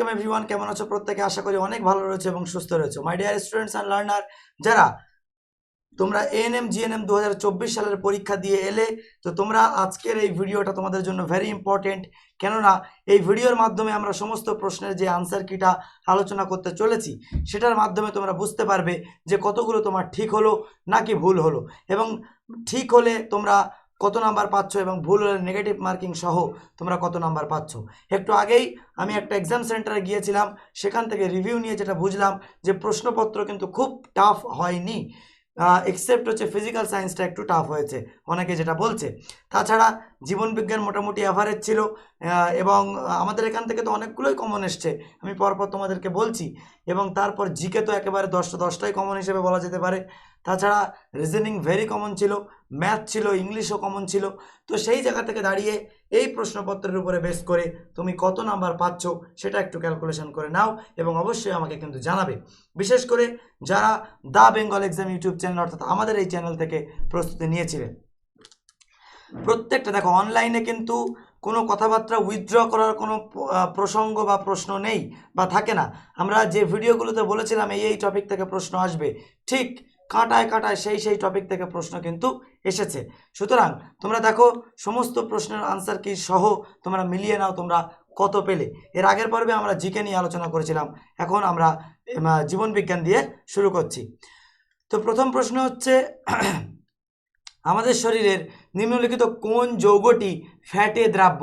Welcome everyone কেমন আছো প্রত্যেকে? আশা করি অনেক ভালো রয়েছে এবং সুস্থ রয়েছে। My dear students and learner যারা তোমরা এএনএম জিএনএম দু হাজার চব্বিশ সালের পরীক্ষা দিয়ে এলে, তো তোমরা আজকের এই ভিডিওটা তোমাদের জন্য ভেরি ইম্পর্টেন্ট কেননা এই ভিডিওর মাধ্যমে আমরা সমস্ত প্রশ্নের যে আনসার কিটা আলোচনা করতে চলেছি, সেটার মাধ্যমে তোমরা বুঝতে পারবে যে কতগুলো তোমার ঠিক হলো নাকি ভুল হলো। এবং ঠিক হলে তোমরা কত নাম্বার পাচ্ছ এবং ভুল হলে নেগেটিভ মার্কিং সহ তোমরা কত নাম্বার পাচ্ছ। একটু আগেই আমি একটা এক্সাম সেন্টারে গিয়েছিলাম, সেখান থেকে রিভিউ নিয়ে যেটা বুঝলাম যে প্রশ্নপত্র কিন্তু খুব টাফ হয়নি। এক্সেপ্ট হচ্ছে ফিজিক্যাল সায়েন্সটা একটু টাফ হয়েছে, অনেকে যেটা বলছে। তাছাড়া জীবনবিজ্ঞান মোটামুটি অ্যাভারেজ ছিল এবং আমাদের এখান থেকে তো অনেকগুলোই কমন এসছে, আমি পরপর তোমাদেরকে বলছি। এবং তারপর জিকে তো একেবারে দশটা দশটাই কমন হিসেবে বলা যেতে পারে। তাছাড়া রিজনিং ভেরি কমন ছিল ম্যাথ ছিল ইংলিশও কমন ছিল। তো সেই জায়গা থেকে দাঁড়িয়ে এই প্রশ্নপত্রের উপরে বেস করে তুমি কত নাম্বার পাচ্ছ সেটা একটু ক্যালকুলেশন করে নাও এবং অবশ্যই আমাকে কিন্তু জানাবে। বিশেষ করে যারা the Bengal exam YouTube channel অর্থাৎ আমাদের এই চ্যানেল থেকে প্রস্তুতি নিয়েছিলেন। প্রত্যেকটা দেখো অনলাইনে কিন্তু কোনো কথাবার্তা উইথড্র করার কোনো প্রসঙ্গ বা প্রশ্ন নেই বা থাকে না। আমরা যে ভিডিওগুলোতে বলেছিলাম, এই এই টপিক থেকে প্রশ্ন আসবে, ঠিক কাঁটায় কাটায় সেই সেই টপিক থেকে প্রশ্ন কিন্তু এসেছে। সুতরাং তোমরা দেখো, সমস্ত প্রশ্নের আনসার কি সহ তোমরা মিলিয়ে নাও, তোমরা কত পেলে? এর আগের পর্বে আমরা জিকে নিয়ে আলোচনা করেছিলাম, এখন আমরা জীবনবিজ্ঞান জীবন বিজ্ঞান দিয়ে শুরু করছি। তো প্রথম প্রশ্ন হচ্ছে আমাদের শরীরের নিম্নলিখিত কোন যৌগটি ফ্যাটে দ্রাব্য?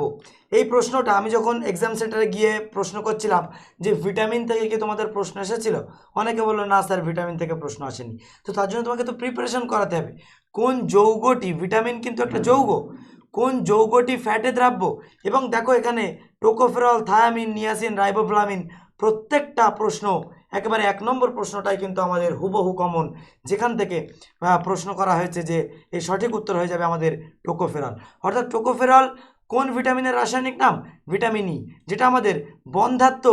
এই প্রশ্নটা আমি যখন এক্সাম সেন্টারে গিয়ে প্রশ্ন করছিলাম যে ভিটামিন থেকে কি তোমাদের প্রশ্ন এসেছিল? অনেকে বলল, না স্যার ভিটামিন থেকে প্রশ্ন আসেনি। তো তার জন্য তোমাকে তো প্রিপারেশন করাতে হবে। কোন যৌগটি ভিটামিন কিন্তু একটা যৌগ, কোন যৌগটি ফ্যাটে দ্রাব্য? এবং দেখো এখানে টোকোফেরল, থায়ামিন, নিয়াসিন, রাইবোফ্লামিন প্রত্যেকটা প্রশ্ন একেবারে এক নম্বর প্রশ্নটাই কিন্তু আমাদের হুবহু কমন যেখান থেকে প্রশ্ন করা হয়েছে যে এই সঠিক উত্তর হয়ে যাবে আমাদের টোকোফেরল। অর্থাৎ টোকোফেরল কোন ভিটামিনের রাসায়নিক নাম? ভিটামিন ই যেটা আমাদের বন্ধাত্ম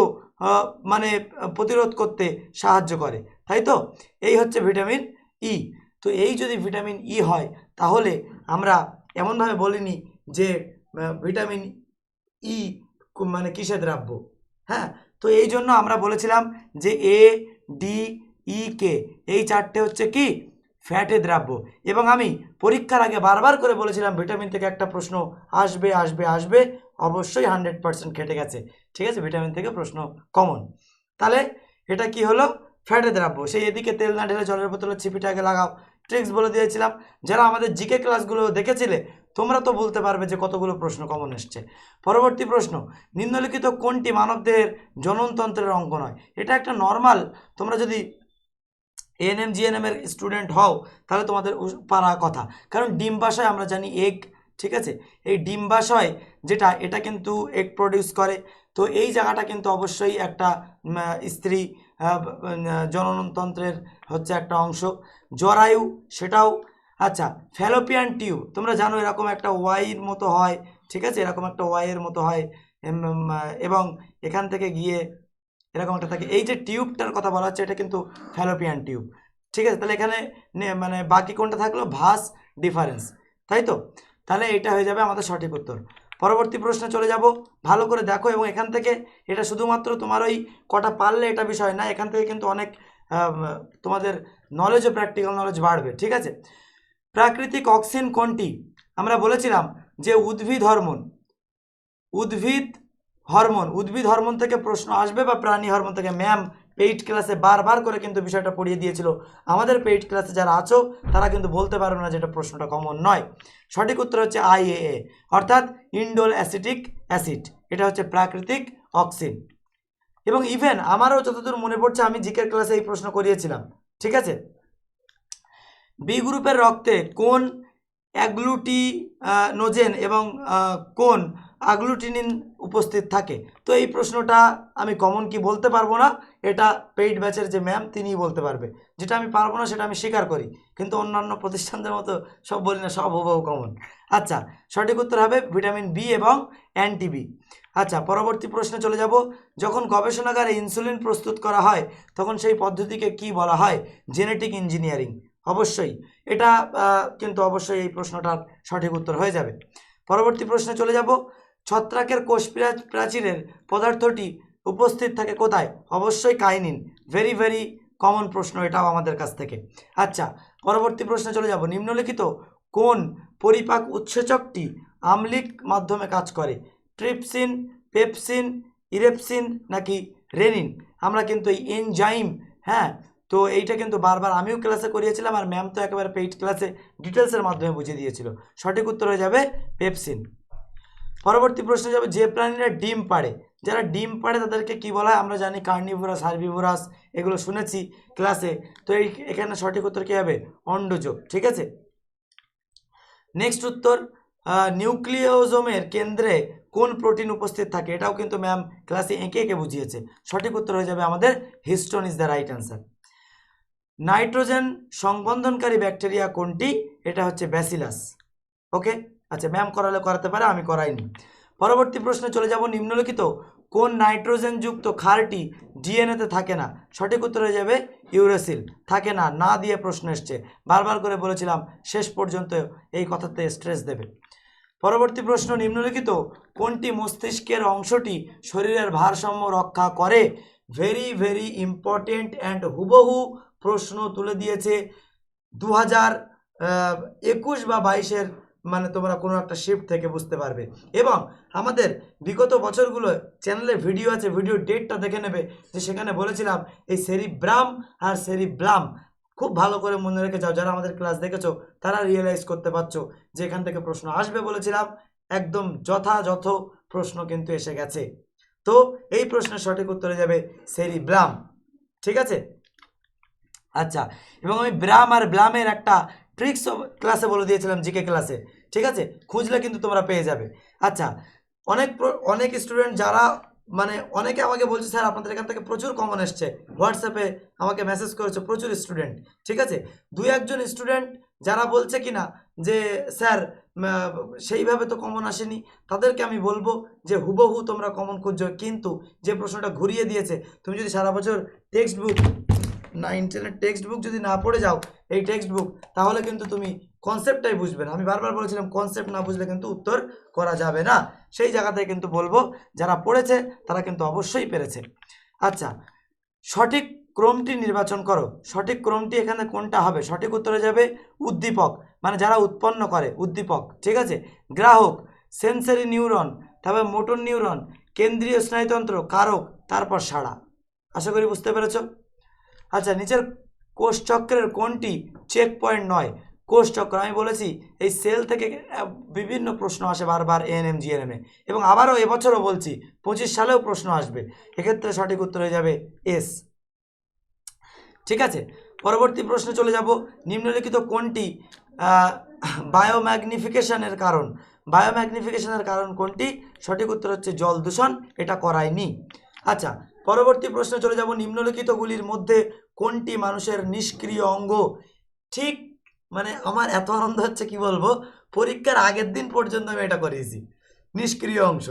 মানে প্রতিরোধ করতে সাহায্য করে। তাই তো? এই হচ্ছে ভিটামিন ই তো এই যদি ভিটামিন ই হয়, তাহলে আমরা এমনভাবে বলিনি যে ভিটামিন ই মানে কিসে দ্রাব্য? হ্যাঁ? তো এই জন্য আমরা বলেছিলাম যে এ ডি ই কে এই চারটে হচ্ছে কি? ফ্যাটে দ্রাব্য। এবং আমি পরীক্ষার আগে বারবার করে বলেছিলাম, ভিটামিন থেকে একটা প্রশ্ন আসবে আসবে আসবে, অবশ্যই হান্ড্রেড পার্সেন্ট খেটে গেছে। ঠিক আছে? ভিটামিন থেকে প্রশ্ন কমন। তাহলে এটা কি হলো? ফ্যাটে দ্রাব্য। সেই এদিকে তেল না ঢেলে জলের বোতলে আগে লাগাও। ট্রিক্স বলে দিয়েছিলাম। যারা আমাদের জিকে ক্লাসগুলো দেখেছিলে, তোমরা তো বলতে পারবে যে কতগুলো প্রশ্ন কমন এসছে। পরবর্তী প্রশ্ন, নিম্নলিখিত কোনটি মানবদেহের জননতন্ত্রের অঙ্গ নয়? এটা একটা নর্মাল তোমরা যদি এএনএম জিএনএম এর স্টুডেন্ট হও, তাহলে তোমাদের পারা কথা। কারণ ডিম্বাশয় আমরা জানি এগ ঠিক আছে? এই ডিম্বাশয় যেটা, এটা কিন্তু এগ প্রডিউস করে। তো এই জায়গাটা কিন্তু অবশ্যই একটা স্ত্রী জননতন্ত্রের হচ্ছে একটা অংশ। জরায়ু, সেটাও আচ্ছা ফ্যালোপিয়ান টিউব, তোমরা জানো এরকম একটা ওয়াইয়ের মতো হয়, ঠিক আছে? এরকম একটা ওয়াইয়ের মতো হয় এবং এখান থেকে গিয়ে এরকম একটা থাকে। এই যে টিউবটার কথা বলা হচ্ছে, এটা কিন্তু ফ্যালোপিয়ান টিউব। ঠিক আছে? তাহলে এখানে মানে বাকি কোনটা থাকল? ভাস ডিফারেন্স। তাই তো? তাহলে এটা হয়ে যাবে আমাদের সঠিক উত্তর। পরবর্তী প্রশ্নে চলে যাব। ভালো করে দেখো এবং এখান থেকে এটা শুধুমাত্র তোমার ওই কটা পারলে এটা বিষয় না, এখান থেকে কিন্তু অনেক তোমাদের নলেজ ও প্র্যাকটিক্যাল নলেজ বাড়বে, ঠিক আছে? প্রাকৃতিক অক্সিন কোনটি? আমরা বলেছিলাম যে উদ্ভিদ হরমোন। উদ্ভিদ হরমোন উদ্ভিদ হরমোন থেকে প্রশ্ন আসবে বা প্রাণী হরমোন থেকে? ম্যাম পেইড ক্লাসে বারবার করে কিন্তু বিষয়টা পড়িয়ে দিয়েছিল। আমাদের পেইড ক্লাসে যারা আছো, তারা কিন্তু বলতে পারবে না যেটা প্রশ্নটা কমন নয়। সঠিক উত্তর হচ্ছে আইএএ অর্থাৎ ইন্ডোল অ্যাসিটিক অ্যাসিড এটা হচ্ছে প্রাকৃতিক অক্সিন এবং ইভেন আমারও যতদূর মনে পড়ছে, আমি জিকের ক্লাসে এই প্রশ্ন করিয়েছিলাম, ঠিক আছে? বি গ্রুপের রক্তে কোন অ্যাগ্লুটি নোজেন এবং কোন আগ্লুটিনিন উপস্থিত থাকে। তো এই প্রশ্নটা আমি কমন কি বলতে পারব না, এটা পেইড ব্যাচের যে ম্যাম তিনিই বলতে পারবে। যেটা আমি পারব না, সেটা আমি স্বীকার করি। কিন্তু অন্যান্য প্রতিষ্ঠানদের মতো সব বলি না, সব হুবহু কমন আচ্ছা সঠিক উত্তর হবে ভিটামিন বি এবং অ্যান্টি বি আচ্ছা পরবর্তী প্রশ্নে চলে যাব। যখন গবেষণাগারে ইনসুলিন প্রস্তুত করা হয়, তখন সেই পদ্ধতিকে কি বলা হয়? জেনেটিক ইঞ্জিনিয়ারিং অবশ্যই। এটা কিন্তু অবশ্যই এই প্রশ্নটার সঠিক উত্তর হয়ে যাবে। পরবর্তী প্রশ্নে চলে যাব। ছত্রাকের কোষ প্রা- প্রাচীরের পদার্থটি উপস্থিত থাকে কোথায়? অবশ্যই কাইনিন। ভেরি ভেরি কমন প্রশ্ন এটাও আমাদের কাছ থেকে। আচ্ছা পরবর্তী প্রশ্নে চলে যাব। নিম্নলিখিত কোন পরিপাক উৎসেচকটি আমলিক মাধ্যমে কাজ করে? ট্রিপসিন, পেপসিন, ইরেপসিন নাকি রেনিন? আমরা কিন্তু এই এনজাইম হ্যাঁ তো এইটা কিন্তু বারবার আমিও ক্লাসে করিয়েছিলাম আর ম্যাম তো একেবারে পেইড ক্লাসে ডিটেলসের মাধ্যমে বুঝিয়ে দিয়েছিল। সঠিক উত্তর হয়ে যাবে পেপসিন। পরবর্তী প্রশ্নে যাবে, যে প্রাণীরা ডিম পাড়ে, যারা ডিম পাড়ে তাদেরকে কি বলা হয়? আমরা জানি কার্নিভোরাস, হার্বিভোরাস, এগুলো শুনেছি ক্লাসে তো এই এখানে সঠিক উত্তর কী হবে? অন্ডজ, ঠিক আছে? নেক্সট উত্তর নিউক্লিওজোমের কেন্দ্রে কোন প্রোটিন উপস্থিত থাকে? এটাও কিন্তু ম্যাম ক্লাসে এঁকে এঁকে বুঝিয়েছে। সঠিক উত্তর হয়ে যাবে আমাদের histone is the right answer nitrogen সংবন্ধনকারী bacteria কোনটি? এটা হচ্ছে ব্যাসিলাস ওকে আচ্ছা ম্যাম করালে করাতে পারে, আমি করাইনি। পরবর্তী প্রশ্নে চলে যাব, নিম্নলিখিত কোন নাইট্রোজেনযুক্ত ক্ষারটি ডিএনএতে থাকে না? সঠিক উত্তর হয়ে যাবে, ইউরেসিল। থাকে না না দিয়ে প্রশ্ন এসছে। বারবার করে বলেছিলাম, শেষ পর্যন্ত এই কথাতে স্ট্রেস দেবে। পরবর্তী প্রশ্ন, নিম্নলিখিত কোনটি মস্তিষ্কের অংশটি শরীরের ভারসাম্য রক্ষা করে? ভেরি ভেরি ইম্পর্টেন্ট অ্যান্ড হুবহু প্রশ্ন তুলে দিয়েছে। দু হাজার একুশ বা বাইশের মানে তোমরা কোনো একটা শিফট থেকে বুঝতে পারবে। এবং আমাদের বিগত বছরগুলো চ্যানেলে ভিডিও আছে ভিডিও ডেটটা দেখে নেবে যে সেখানে বলেছিলাম এই সেরিব্রাম আর সেরিব্লাম খুব ভালো করে মনে রেখে যাও যারা আমাদের ক্লাস দেখেছ, তারা রিয়েলাইজ করতে পারছ যে এখান থেকে প্রশ্ন আসবে বলেছিলাম, একদম যথাযথ প্রশ্ন কিন্তু এসে গেছে। তো এই প্রশ্নের সঠিক উত্তরে যাবে সেরিব্রাম ঠিক আছে? আচ্ছা এবং আমি ব্রাম আর ব্লামের একটা ট্রিক্স ক্লাসে বলে দিয়েছিলাম জিকে ক্লাসে ঠিক আছে? খুঁজলে কিন্তু তোমরা পেয়ে যাবে। আচ্ছা অনেক অনেক স্টুডেন্ট যারা মানে অনেকে আমাকে বলছে, স্যার, আপনাদের এখান থেকে প্রচুর কমন এসছে। হোয়াটসঅ্যাপে আমাকে মেসেজ করেছে, প্রচুর স্টুডেন্ট ঠিক আছে? দুই একজন স্টুডেন্ট যারা বলছে কি না যে, স্যার সেইভাবে তো কমন আসেনি। তাদেরকে আমি বলব যে, হুবহু তোমরা কমন খুঁজছো। কিন্তু যে প্রশ্নটা ঘুরিয়ে দিয়েছে, তুমি যদি সারা বছর টেক্সট বুক নাইন টেনের টেক্সট বুক যদি না পড়ে যাও, এই টেক্সট বুক তাহলে কিন্তু তুমি কনসেপ্টটাই বুঝবে না। আমি বারবার বলেছিলাম কনসেপ্ট না বুঝলে কিন্তু উত্তর করা যাবে না। সেই জায়গাতে কিন্তু বলব, যারা পড়েছে, তারা কিন্তু অবশ্যই পেরেছে। আচ্ছা সঠিক ক্রমটি নির্বাচন করো। সঠিক ক্রমটি এখানে কোনটা হবে? সঠিক উত্তরে যাবে, উদ্দীপক। মানে যারা উৎপন্ন করে, উদ্দীপক। ঠিক আছে? গ্রাহক সেন্সারি নিউরন তারপর মোটর নিউরন কেন্দ্রীয় স্নায়ুতন্ত্র, কারক, তারপর সাড়া। আশা করি বুঝতে পেরেছ? আচ্ছা নিচের কোষচক্রের কোনটি? চেক পয়েন্ট নয় কোষচক্র আমি বলেছি, এই সেল থেকে বিভিন্ন প্রশ্ন আসে বারবার এএনএম এ। এবং আবারও এবছরও বলছি, পঁচিশ সালেও প্রশ্ন আসবে। এক্ষেত্রে সঠিক উত্তর হয়ে যাবে এস ঠিক আছে? পরবর্তী প্রশ্নে চলে যাব। নিম্নলিখিত কোনটি বায়োম্যাগনিফিকেশনের কারণ? বায়োম্যাগনিফিকেশনের কারণ কোনটি? সঠিক উত্তর হচ্ছে জল দূষণ, এটা করায়নি। আচ্ছা পরবর্তী প্রশ্নে চলে যাব। নিম্নলিখিতগুলির মধ্যে কোনটি মানুষের নিষ্ক্রিয় অঙ্গ? ঠিক মানে আমার এত আনন্দ হচ্ছে, কি বলব? পরীক্ষার আগের দিন পর্যন্ত আমি এটা করিয়েছি। নিষ্ক্রিয় অংশ।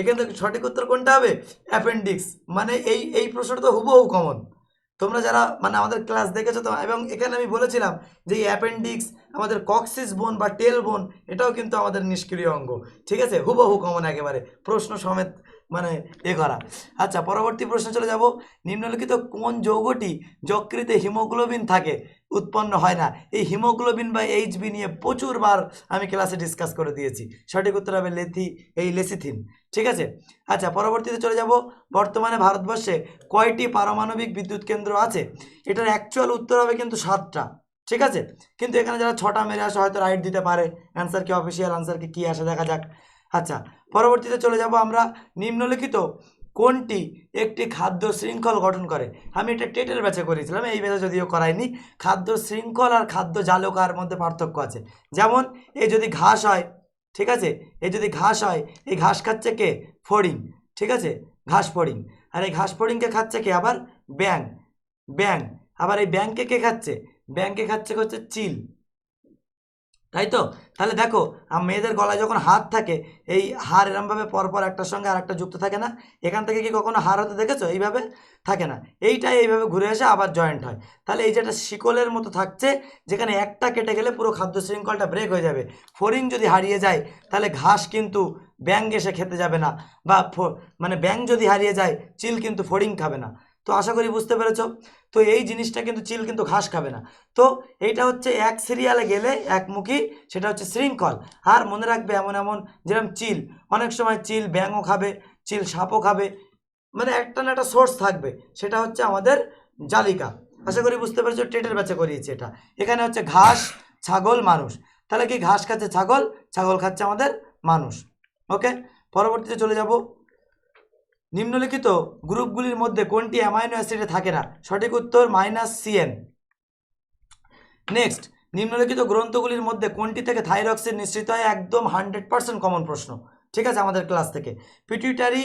এখান থেকে সঠিক উত্তর কোনটা হবে? অ্যাপেন্ডিক্স। মানে এই এই প্রশ্নটা তো হুবহু কমন তোমরা যারা মানে আমাদের ক্লাস দেখেছ তো, এবং এখানে আমি বলেছিলাম যে এই অ্যাপেন্ডিক্স, আমাদের কক্সিস বোন বা টেল বোন এটাও কিন্তু আমাদের নিষ্ক্রিয় অঙ্গ। ঠিক আছে? হুবহু কমন একেবারে। প্রশ্ন সমেত মানে এ করা। আচ্ছা পরবর্তী প্রশ্নে চলে যাব। নিম্নলিখিত কোন যৌগটি যকৃতে হিমোগ্লোবিন থাকে? উৎপন্ন হয় না। এই হিমোগ্লোবিন বা এইচবি নিয়ে প্রচুরবার আমি ক্লাসে ডিসকাস করে দিয়েছি। সঠিক উত্তর হবে লেথি, এই লেসিথিন। ঠিক আছে? আচ্ছা পরবর্তীতে চলে যাব। বর্তমানে ভারতবর্ষে কয়টি পারমাণবিক বিদ্যুৎ কেন্দ্র আছে? এটার অ্যাকচুয়াল উত্তর হবে কিন্তু সাতটা। ঠিক আছে? কিন্তু এখানে যারা ছটা মেরে আসে হয়তো রাইট দিতে পারে। অ্যান্সার কি অফিসিয়াল অ্যান্সার কি কী আসে? দেখা যাক। আচ্ছা পরবর্তীতে চলে যাব আমরা নিম্নলিখিত কোনটি একটি খাদ্য শৃঙ্খল গঠন করে? আমি এটা টেটের ব্যাচে করেছিলাম, এই ব্যাচে যদিও করাইনি। খাদ্য শৃঙ্খল আর খাদ্য জালকার মধ্যে পার্থক্য আছে। যেমন এই যদি ঘাস হয়, ঠিক আছে? এই যদি ঘাস হয়, এই ঘাস খাচ্ছে কে? ফড়িং, ঠিক আছে? ঘাস ফড়িং। আর এই ঘাস ফড়িংকে খাচ্ছে কে আবার? ব্যাং ব্যাং আবার এই ব্যাংকে কে খাচ্ছে? ব্যাংকে খাচ্ছে হচ্ছে চিল। তাই তো তাহলে দেখো মেয়েদের গলায় যখন হাত থাকে, এই হার এরমভাবে পরপর একটার সঙ্গে আর একটা যুক্ত থাকে না? এখান থেকে কি কখনো হার হতে দেখেছ? এইভাবে? থাকে না। এইটাই এইভাবে ঘুরে এসে আবার জয়েন্ট হয়। তাহলে এই যেটা শিকলের মতো থাকছে, যেখানে একটা কেটে গেলে পুরো খাদ্য শৃঙ্খলটা ব্রেক হয়ে যাবে। ফরিং যদি হারিয়ে যায়, তাহলে ঘাস কিন্তু ব্যাং এসে খেতে যাবে না। বা মানে ব্যাং যদি হারিয়ে যায়, চিল কিন্তু ফড়িং খাবে না। তো আশা করি বুঝতে পেরেছ। তো এই জিনিসটা কিন্তু চিল কিন্তু ঘাস খাবে না। তো এইটা হচ্ছে এক সিরিয়ালে গেলে একমুখী সেটা হচ্ছে শৃঙ্খল। আর মনে রাখবে এমন এমন যেরকম চিল, অনেক সময় চিল ব্যাঙও খাবে, চিল সাপও খাবে মানে একটা না একটা সোর্স থাকবে, সেটা হচ্ছে আমাদের জালিকা। আশা করি বুঝতে পেরেছ টেটের ব্যাচে করিয়েছি এটা। এখানে হচ্ছে ঘাস, ছাগল, মানুষ। তাহলে কি ঘাস খাচ্ছে ছাগল? ছাগল খাচ্ছে আমাদের মানুষ। ওকে? পরবর্তীতে চলে যাব। নিম্নলিখিত গ্রুপগুলির মধ্যে কোনটি অ্যামাইনো অ্যাসিডে থাকে না? সঠিক উত্তর মাইনাস সিএন নেক্সট, নিম্নলিখিত গ্রন্থগুলির মধ্যে কোনটি থেকে থাইরক্সিন নিশ্চিত হয়? একদম হান্ড্রেড পার্সেন্ট কমন প্রশ্ন। ঠিক আছে আমাদের ক্লাস থেকে। পিটুইটারি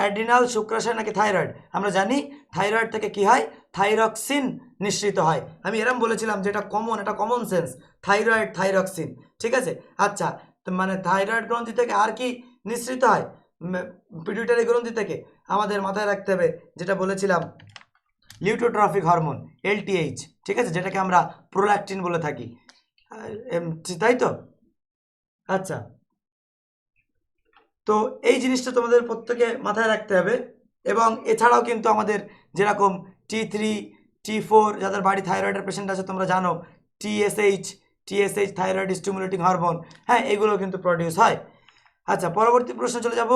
অ্যাড্রিনাল, শুক্রাশয় নাকি থাইরয়েড? আমরা জানি থাইরয়েড থেকে কি হয়? থাইরক্সিন নিঃসৃত হয়। আমি এরম বলেছিলাম যে এটা কমন এটা কমন সেন্স থাইরয়েড, থাইরক্সিন। ঠিক আছে? আচ্ছা মানে থাইরয়েড গ্রন্থি থেকে আর কি নিঃসৃত হয়? পিটুইটারি গ্রন্থি থেকে। আমাদের মাথায় রাখতে হবে, যেটা বলেছিলাম লিউটোট্রফিক হরমোন এলটিএইচ ঠিক আছে? যেটাকে আমরা প্রোল্যাকটিন বলে থাকি। তাই তো? আচ্ছা। তো এই জিনিসটা তোমাদের প্রত্যেকে মাথায় রাখতে হবে, এবং এছাড়াও কিন্তু আমাদের যেরকম টি থ্রি টি ফোর যাদের বাড়ি থাইরয়েডের পেশেন্ট আছে, তোমরা জানো TSH TSH thyroid stimulating hormone হ্যাঁ এগুলো কিন্তু প্রডিউস হয়। আচ্ছা পরবর্তী প্রশ্ন চলে যাব।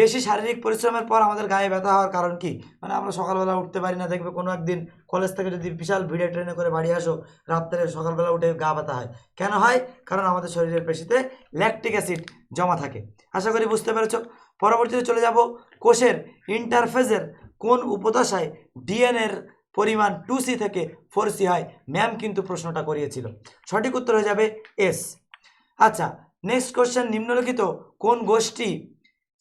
বেশি শারীরিক পরিশ্রমের পর আমাদের গায়ে ব্যথা হওয়ার কারণ কি? মানে আমরা সকালবেলা উঠতে পারি না, দেখবে কোনো একদিন কলেজ থেকে যদি বিশাল ভিড়ে ট্রেনে করে বাড়ি আসো, রাত্রে সকালবেলা উঠে গা ব্যথা হয়। কেন হয়? কারণ আমাদের শরীরের পেশিতে ল্যাকটিক অ্যাসিড জমা থাকে। আশা করি বুঝতে পেরেছ। পরবর্তীতে চলে যাব কোষের ইন্টারফেজের কোন উপদশায় ডিএনএর পরিমাণ টু সি থেকে ফোর সি হয়? ম্যাম কিন্তু প্রশ্নটা করিয়েছিল। সঠিক উত্তর হয়ে যাবে এস আচ্ছা নেক্সট কোশ্চেন নিম্নলিখিত কোন গোষ্ঠী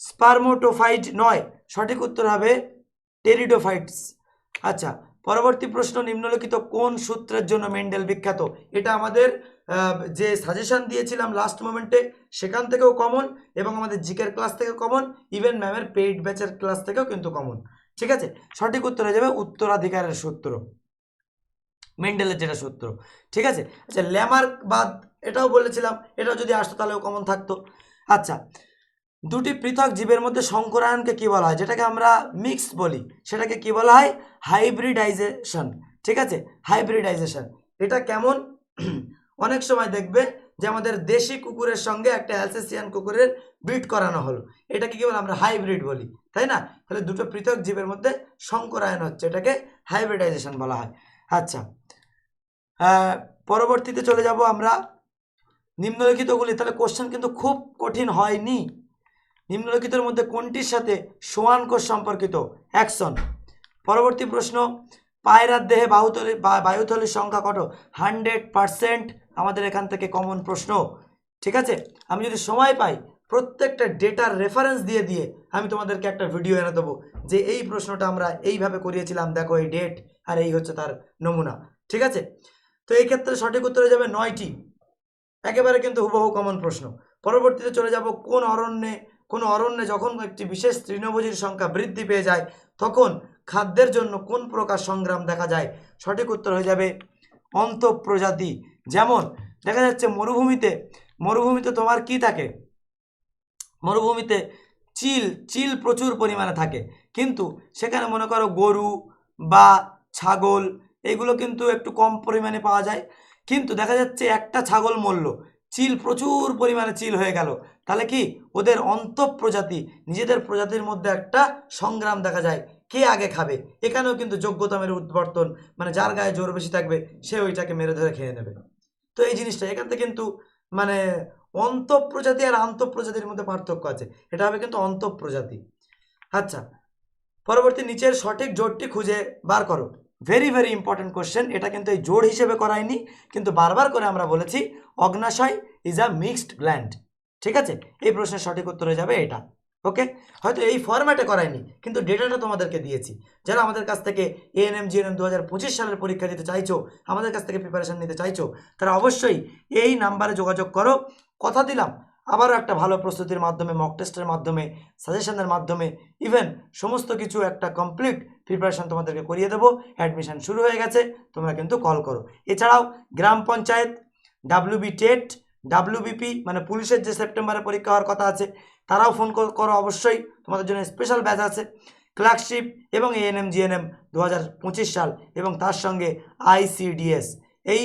স্পার্মোটোফাইট নয়? সঠিক উত্তর হবে টেরিডোফাইটস আচ্ছা পরবর্তী প্রশ্ন, নিম্নলিখিত কোন সূত্রের জন্য মেন্ডেল বিখ্যাত? এটা আমাদের যে সাজেশন দিয়েছিলাম লাস্ট মোমেন্টে সেখান থেকেও কমন এবং আমাদের জিকের ক্লাস থেকে কমন ইভেন ম্যামের পেইড ব্যাচের ক্লাস থেকেও কিন্তু কমন ঠিক আছে? সঠিক উত্তর হয়ে যাবে উত্তরাধিকারের সূত্র। মেন্ডেলের যেটা সূত্র ঠিক আছে? আচ্ছা ল্যামার্ক বাদ এটাও বলেছিলাম এটাও যদি আসতো তাহলেও কমন থাকতো। আচ্ছা দুটি পৃথক জীবের মধ্যে সংকরায়নকে কি বলা হয়? যেটাকে আমরা মিক্স বলি সেটাকে কি বলা হয়? হাইব্রিডাইজেশন ঠিক আছে? হাইব্রিডাইজেশন এটা কেমন? অনেক সময় দেখবে যে আমাদের দেশি কুকুরের সঙ্গে একটা অ্যালসেসিয়ান কুকুরের ব্রিড করানো হলো। এটাকে কি বলে? আমরা হাইব্রিড বলি তাই না? তাহলে দুটো পৃথক জীবের মধ্যে সংকরায়ন হচ্ছে এটাকে হাইব্রিডাইজেশন বলা হয়। আচ্ছা পরবর্তীতে চলে যাব আমরা নিম্নলিখিতগুলি। তাহলে কোশ্চেন কিন্তু খুব কঠিন হয়নি। নিম্নলিখিতের মধ্যে কোনটির সাথে সোয়ান কোষ সম্পর্কিত? অ্যাকশন পরবর্তী প্রশ্ন, পায়রার দেহে বাহুতলি বায়ুথলির সংখ্যা কত? হান্ড্রেড পারসেন্ট আমাদের এখান থেকে কমন প্রশ্ন। ঠিক আছে? আমি যদি সময় পাই, প্রত্যেকটা ডেটার রেফারেন্স দিয়ে দিয়ে আমি তোমাদেরকে একটা ভিডিও এনে দেবো যে এই প্রশ্নটা আমরা এইভাবে করিয়েছিলাম। দেখো এই ডেট আর এই হচ্ছে তার নমুনা। ঠিক আছে? তো এই ক্ষেত্রে সঠিক উত্তরে যাবে নয়টি। একেবারে কিন্তু হুবহু কমন প্রশ্ন। পরবর্তীতে চলে যাব কোন অরণ্যে কোন অরণ্যে যখন একটি বিশেষ তৃণভোজীর সংখ্যা বৃদ্ধি পেয়ে যায়, তখন খাদ্যের জন্য কোন প্রকার সংগ্রাম দেখা যায়? সঠিক উত্তর হয়ে যাবে অন্তঃপ্রজাতি। যেমন দেখা যাচ্ছে মরুভূমিতে মরুভূমিতে তোমার কি থাকে? মরুভূমিতে চিল চিল প্রচুর পরিমাণে থাকে। কিন্তু সেখানে মনে করো গরু বা ছাগল এগুলো কিন্তু একটু কম পরিমাণে পাওয়া যায়। কিন্তু দেখা যাচ্ছে একটা ছাগল মরল, চিল প্রচুর পরিমাণে চিল হয়ে গেল। তাহলে কি ওদের অন্তঃপ্রজাতি, নিজেদের প্রজাতির মধ্যে একটা সংগ্রাম দেখা যায়, কে আগে খাবে? এখানেও কিন্তু যোগ্যতা মেরে উদ্বর্তন মানে যার গায়ে জোর বেশি থাকবে, সে ওইটাকে মেরে ধরে খেয়ে নেবে। তো এই জিনিসটা, এখান থেকে কিন্তু মানে অন্তঃপ্রজাতি আর আন্তঃপ্রজাতির মধ্যে পার্থক্য আছে। এটা হবে কিন্তু অন্তঃপ্রজাতি। আচ্ছা পরবর্তী নিচের সঠিক জোটটি খুঁজে বার করো। ভেরি ভেরি ইম্পর্টেন্ট কোশ্চেন এটা কিন্তু এই জোড় হিসেবে করায়নি, কিন্তু বারবার করে আমরা বলেছি অগ্নাশয় ইজ আ মিক্সড গ্ল্যান্ড ঠিক আছে? এই প্রশ্নের সঠিক উত্তর হয়ে যাবে এটা। ওকে হয়তো এই ফরম্যাটে করায়নি, কিন্তু ডেটাটা তোমাদেরকে দিয়েছি। যারা আমাদের কাছ থেকে এএনএম জিএনএম দু হাজার পঁচিশ সালের পরীক্ষা দিতে চাইছো, আমাদের কাছ থেকে প্রিপারেশান নিতে চাইছো, তারা অবশ্যই এই নাম্বারে যোগাযোগ করো। কথা দিলাম আবারও একটা ভালো প্রস্তুতির মাধ্যমে মক টেস্টের মাধ্যমে সাজেশনের মাধ্যমে ইভেন সমস্ত কিছু একটা কমপ্লিট প্রিপারেশন তোমাদেরকে করিয়ে দেবো। অ্যাডমিশান শুরু হয়ে গেছে, তোমরা কিন্তু কল করো। এছাড়াও গ্রাম পঞ্চায়েত ডাব্লিউবি টেট ডাব্লিউবিপি মানে পুলিশের যে সেপ্টেম্বরে পরীক্ষা হওয়ার কথা আছে, তারাও ফোন করো অবশ্যই। তোমাদের জন্য স্পেশাল ব্যাচ আছে। ক্লার্কশিপ এবং এএনএম জিএনএম দু হাজার পঁচিশ সাল এবং তার সঙ্গে আইসিডিএস এই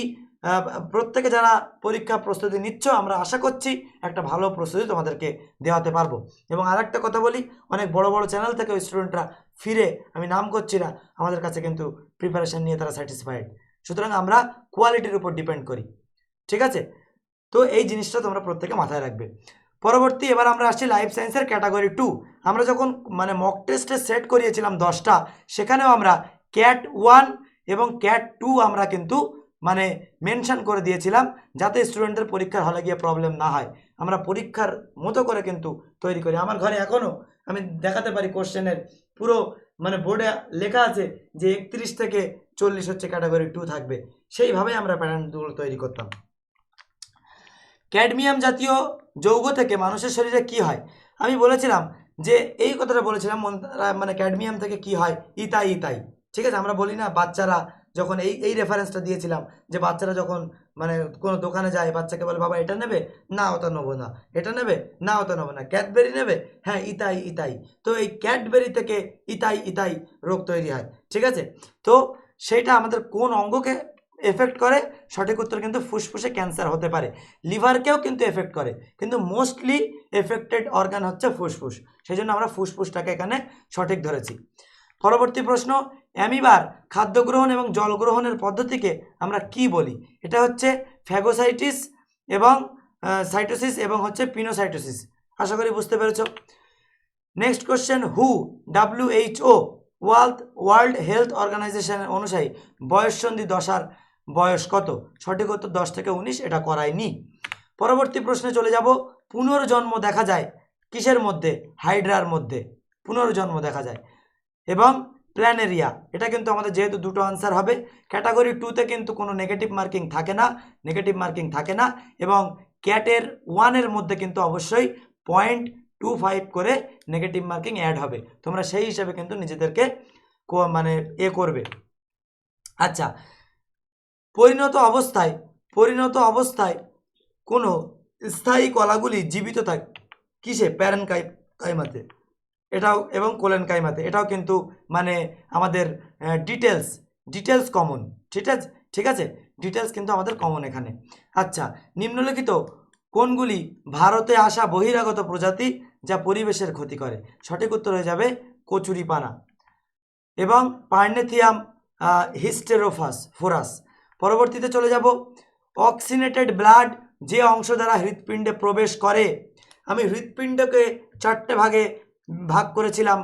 প্রত্যেকে যারা পরীক্ষা প্রস্তুতি নিচ্ছ, আমরা আশা করছি একটা ভালো প্রস্তুতি তোমাদেরকে দেওয়াতে পারব। এবং আরেকটা কথা বলি, অনেক বড় বড় চ্যানেল থেকে ওই স্টুডেন্টরা ফিরে, আমি নাম করছি না, আমাদের কাছে কিন্তু প্রিপারেশন নিয়ে তারা স্যাটিসফাইড সুতরাং আমরা কোয়ালিটির উপর ডিপেন্ড করি, ঠিক আছে? তো এই জিনিসটা তোমরা প্রত্যেকে মাথায় রাখবে। পরবর্তী এবার আমরা আসছি লাইফ সায়েন্সের ক্যাটাগরি টু আমরা যখন মানে মক টেস্টে সেট করিয়েছিলাম দশটা, সেখানেও আমরা ক্যাট ওয়ান এবং ক্যাট টু আমরা কিন্তু মানে মেনশন করে দিয়েছিলাম যাতে স্টুডেন্টদের পরীক্ষার হলে গিয়ে প্রবলেম না হয়। আমরা পরীক্ষার মতো করে কিন্তু তৈরি করি। আমার ঘরে এখনও আমি দেখাতে পারি কোশ্চেনের পুরো মানে বোর্ডে লেখা আছে যে একত্রিশ থেকে চল্লিশ হচ্ছে ক্যাটাগরি টু থাকবে। সেইভাবেই আমরা প্যাটার্নগুলো তৈরি করতাম। ক্যাডমিয়াম জাতীয় যৌগ থেকে মানুষের শরীরে কি হয়? আমি বলেছিলাম যে এই কথাটা বলেছিলাম মন- মানে ক্যাডমিয়াম থেকে কি হয়? ইতাই ইতাই। ঠিক আছে? আমরা বলি না বাচ্চারা যখন এই এই রেফারেন্সটা দিয়েছিলাম যে বাচ্চারা যখন মানে কোনো দোকানে যায়, বাচ্চাকে বলে, বাবা, এটা নেবে? না ওটা নেব না। এটা নেবে? না ওটা নেব না। ক্যাডবেরি নেবে? হ্যাঁ ইতাই ইতাই। তো এই ক্যাডবেরি থেকে ইতাই ইতাই রোগ তৈরি হয়, ঠিক আছে? তো সেইটা আমাদের কোন অঙ্গকে এফেক্ট করে? সঠিক উত্তর কিন্তু ফুসফুসে ক্যান্সার হতে পারে। লিভারকেও কিন্তু এফেক্ট করে। কিন্তু মোস্টলি এফেক্টেড অর্গান হচ্ছে ফুসফুস। সেই জন্য আমরা ফুসফুসটাকে এখানে সঠিক ধরেছি। পরবর্তী প্রশ্ন, অ্যামিবার খাদ্য গ্রহণ এবং জল গ্রহণের পদ্ধতিকে আমরা কি বলি? এটা হচ্ছে ফ্যাগোসাইটিস এবং সাইটোসিস এবং হচ্ছে পিনোসাইটোসিস। আশা করি বুঝতে পেরেছ। Next question who WHO world world health অর্গানাইজেশনের অনুযায়ী বয়ঃসন্ধি দশার বয়স কত? সঠিক উত্তর দশ থেকে উনিশ, এটা করায়নি। পরবর্তী প্রশ্নে চলে যাব। পুনর্জন্ম দেখা যায় কিসের মধ্যে? হাইড্রার মধ্যে। পুনর্জন্ম দেখা যায়। এবং প্ল্যানেরিয়া। এটা কিন্তু আমাদের যেহেতু দুটো আনসার হবে ক্যাটাগরি টুতে কিন্তু কোনো নেগেটিভ মার্কিং থাকে না নেগেটিভ মার্কিং থাকে না, এবং ক্যাটের ওয়ানের মধ্যে কিন্তু অবশ্যই পয়েন্ট টু ফাইভ করে নেগেটিভ মার্কিং অ্যাড হবে। তোমরা সেই হিসাবে কিন্তু নিজেদেরকে মানে এ করবে। আচ্ছা পরিণত অবস্থায় পরিণত অবস্থায় কোনো স্থায়ী কলাগুলি জীবিত থাকে, কিসে? প্যারেন কাই কাইমাতে। এটাও এবং কোলেন কাইমাতে। এটাও কিন্তু মানে আমাদের ডিটেলস ডিটেলস কমন ঠিক আছে? ঠিক আছে? ডিটেলস কিন্তু আমাদের কমন এখানে। আচ্ছা নিম্নলিখিত কোনগুলি ভারতে আসা বহিরাগত প্রজাতি যা পরিবেশের ক্ষতি করে? সঠিক উত্তর হয়ে যাবে কচুরিপানা এবং পার্নেথিয়াম হিস্টেরোফাস, ফোরাস। পরবর্তীতে চলে যাব অক্সিনেটেড ব্লাড যে অংশ দ্বারা হৃৎপিণ্ডে প্রবেশ করে। আমি হৃৎপিণ্ডকে চারটে ভাগে ভাগ করেছিলাম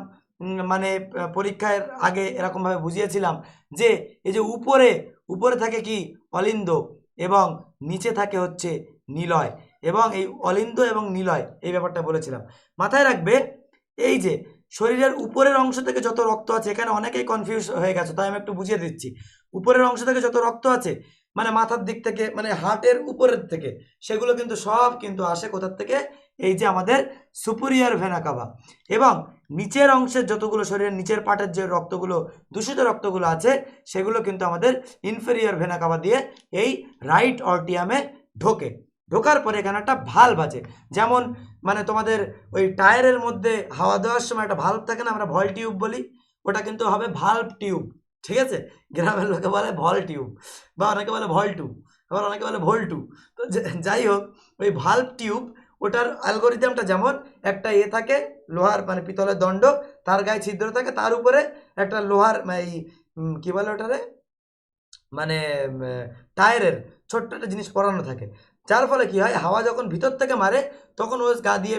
মানে পরীক্ষার আগে এরকমভাবে বুঝিয়েছিলাম যে, এই যে উপরে উপরে থাকে কি? অলিন্দ এবং নিচে থাকে হচ্ছে নিলয় এবং এই অলিন্দ এবং নিলয়, এই ব্যাপারটা বলেছিলাম। মাথায় রাখবে, এই যে শরীরের উপরের অংশ থেকে যত রক্ত আছে, এখানে অনেকেই কনফিউজ হয়ে গেছে, তাই আমি একটু বুঝিয়ে দিচ্ছি। উপরের অংশ থেকে যত রক্ত আছে মানে মাথার দিক থেকে মানে হার্টের উপরের থেকে, সেগুলো কিন্তু সব কিন্তু আসে কোথার থেকে? এই যে আমাদের সুপুরিয়ার ভেনাকাভা এবং নিচের অংশের যতগুলো শরীরের নিচের পাটের যে রক্তগুলো, দূষিত রক্তগুলো আছে, সেগুলো কিন্তু আমাদের ইনফেরিয়র ভেনাকাভা দিয়ে এই রাইট অর্টিয়ামে ঢোকে। ঢোকার পরে এখানে একটা ভাল্ব আছে। যেমন মানে তোমাদের ওই টায়ারের মধ্যে হাওয়া দেওয়ার সময় একটা ভাল্ব থাকে না, আমরা ভল টিউব বলি? ওটা কিন্তু হবে ভাল্ব টিউব ঠিক আছে? গ্রামের লোকে বলে ভল টিউব বা অনেকে বলে ভল টু, আবার অনেকে বলে ভোল্টু তো যাই হোক, ওই ভাল্ব টিউব, ওটার অ্যালগোরিদমটা যেমন একটা এ থাকে, লোহার মানে পিতলের দণ্ড, তার গায়ে ছিদ্র থাকে, তার উপরে একটা লোহার মানে এই কী বলে ওটারে? মানে টায়ারের ছোট্ট একটা জিনিস পরানো থাকে। যার ফলে কি হয়, হাওয়া যখন ভিতর থেকে মারে, তখন ও গা দিয়ে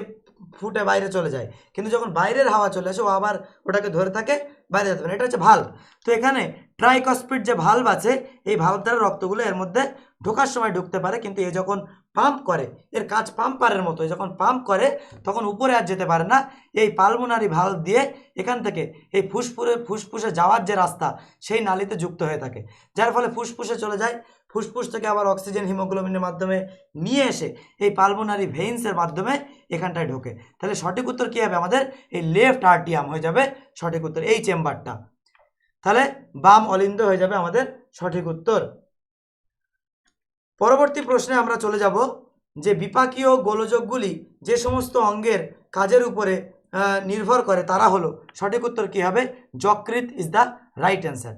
ফুটে বাইরে চলে যায়। কিন্তু যখন বাইরের হাওয়া চলে আসে, ও আবার ওটাকে ধরে থাকে বাইরে যেতে পারে এটা হচ্ছে ভাল্ব তো এখানে ট্রাইকসপিড যে ভাল্ব আছে, এই ভাল্ব দ্বারা রক্তগুলো এর মধ্যে ঢোকার সময় ঢুকতে পারে। কিন্তু এ যখন পাম্প করে, এর কাজ পাম্পারের মতো যখন পাম্প করে, তখন উপরে আর যেতে পারে না। এই পালমোনারি ভাল্ব দিয়ে এখান থেকে এই ফুসফুরে ফুসফুসে যাওয়ার যে রাস্তা, সেই নালিতে যুক্ত হয়ে থাকে। যার ফলে ফুসফুসে চলে যায়। ফুসফুস থেকে আবার অক্সিজেন হিমোগ্লোবিনের মাধ্যমে নিয়ে এসে এই পালমোনারি ভেইন্সের মাধ্যমে এখানটায় ঢোকে। তাহলে সঠিক উত্তর কী হবে আমাদের? এই লেফট আর্টিয়াম হয়ে যাবে সঠিক উত্তর এই চেম্বারটা। তাহলে বাম অলিন্দ হয়ে যাবে আমাদের সঠিক উত্তর। পরবর্তী প্রশ্নে আমরা চলে যাব যে বিপাকীয় গোলযোগগুলি যে সমস্ত অঙ্গের কাজের উপরে নির্ভর করে তারা হলো। সঠিক উত্তর কী হবে? যকৃত ইজ দ্য রাইট অ্যান্সার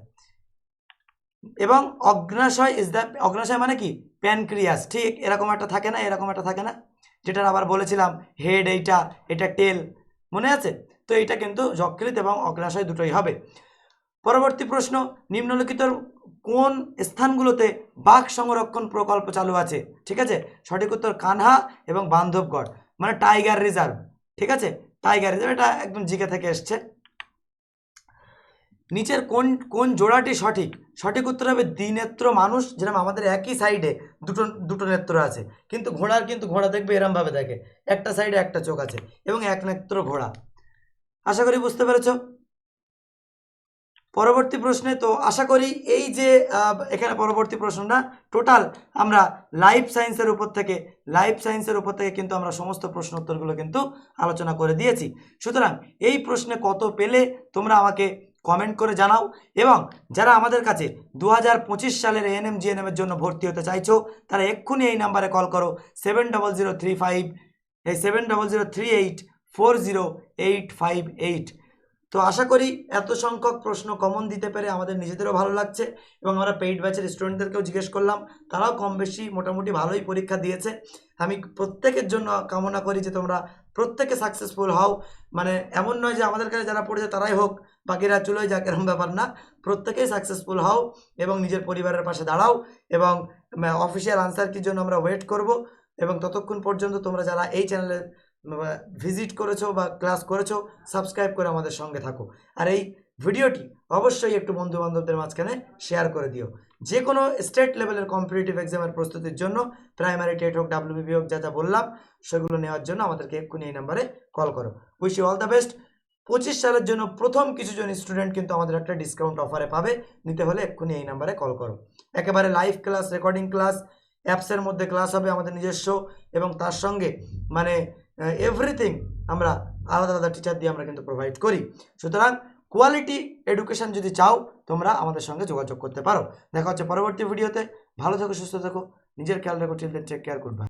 এবং অগ্নাশয় ইজ দ্য অগ্নাশয় মানে কি? প্যানক্রিয়াস ঠিক? এরকম একটা থাকে না, এরকম একটা থাকে না? যেটার আবার বলেছিলাম হেড এইটা, এটা টেল মনে আছে? তো এটা কিন্তু যকৃত এবং অগ্নাশয় দুটোই হবে। পরবর্তী প্রশ্ন, নিম্নলিখিত কোন স্থানগুলোতে বাঘ সংরক্ষণ প্রকল্প চালু আছে? ঠিক আছে? সঠিক উত্তর কানহা এবং বান্ধবগড় মানে টাইগার রিজার্ভ ঠিক আছে? টাইগার রিজার্ভ এটা একদম জিকে থেকে এসছে। নিচের কোন কোন জোড়াটি সঠিক? সঠিক উত্তর হবে দ্বিনেত্র মানুষ যেরকম আমাদের একই সাইডে দুটো দুটো নেত্র আছে। কিন্তু ঘোড়ার কিন্তু ঘোড়া দেখবে এরমভাবে দেখে। একটা সাইডে একটা চোখ আছে এবং এক নেত্র ঘোড়া। আশা করি বুঝতে পেরেছ? পরবর্তী প্রশ্নে, তো আশা করি এই যে এখানে পরবর্তী প্রশ্নটা, টোটাল আমরা লাইফ সায়েন্সের উপর থেকে, লাইফ সায়েন্সের উপর থেকে কিন্তু আমরা সমস্ত প্রশ্ন উত্তরগুলো কিন্তু আলোচনা করে দিয়েছি। সুতরাং এই প্রশ্নে কত পেলে তোমরা আমাকে কমেন্ট করে জানাও এবং যারা আমাদের কাছে দু হাজার পঁচিশ সালের এএনএম জিএনএম এর জন্য ভর্তি হতে চাইছো, তারা এক্ষুনি এই নাম্বারে কল করো seven double zero three five এই seven double zero three eight four zero eight five eight তো আশা করি এত সংখ্যক প্রশ্ন কমন দিতে পেরে আমাদের নিজেদেরও ভালো লাগছে এবং আমরা পেইড ব্যাচের স্টুডেন্টদেরকেও জিজ্ঞেস করলাম, তারাও কম বেশি মোটামুটি ভালোই পরীক্ষা দিয়েছে। আমি প্রত্যেকের জন্য কামনা করি যে তোমরা প্রত্যেকে সাকসেসফুল হও মানে এমন নয় যে আমাদের কাছে যারা পড়েছে তারাই হোক বাকিরা চলেই যাক, এরকম ব্যাপার না। প্রত্যেকেই সাকসেসফুল হও এবং নিজের পরিবারের পাশে দাঁড়াও এবং অফিসিয়াল আনসার কি জন্য আমরা ওয়েট করব এবং ততক্ষণ পর্যন্ত তোমরা যারা এই চ্যানেলে ভিজিট করেছ বা ক্লাস করেছ সাবস্ক্রাইব করে আমাদের সঙ্গে থাকো। আর এই ভিডিওটি অবশ্যই একটু বন্ধু বান্ধবদের মাঝখানে শেয়ার করে দিও। যে কোনো স্টেট লেভেলের কম্পিটিটিভ এক্সামের প্রস্তুতির জন্য প্রাইমারি টেট হোক ডাব্লিউবিপি হোক, যা যা বললাম, সেগুলো নেওয়ার জন্য আমাদেরকে এক্ষুনি এই নাম্বারে কল করো। Wish you all the best পঁচিশ সালের জন্য প্রথম কিছু জন স্টুডেন্ট কিন্তু আমাদের একটা ডিসকাউন্ট অফারে পাবে। নিতে হলে এক্ষুনি এই নাম্বারে কল করো। একেবারে লাইভ ক্লাস রেকর্ডিং ক্লাস অ্যাপসের মধ্যে ক্লাস হবে আমাদের নিজস্ব এবং তার সঙ্গে মানে এভরিথিং আমরা আলাদা আলাদা টিচার দিয়ে আমরা কিন্তু প্রোভাইড করি। সুতরাং কোয়ালিটি এডুকেশন যদি চাও, তোমরা আমাদের সঙ্গে যোগাযোগ করতে পারো। দেখা হচ্ছে পরবর্তী ভিডিওতে ভালো থেকো, সুস্থ থেকো। নিজের খেয়াল রেখো। Children take care bye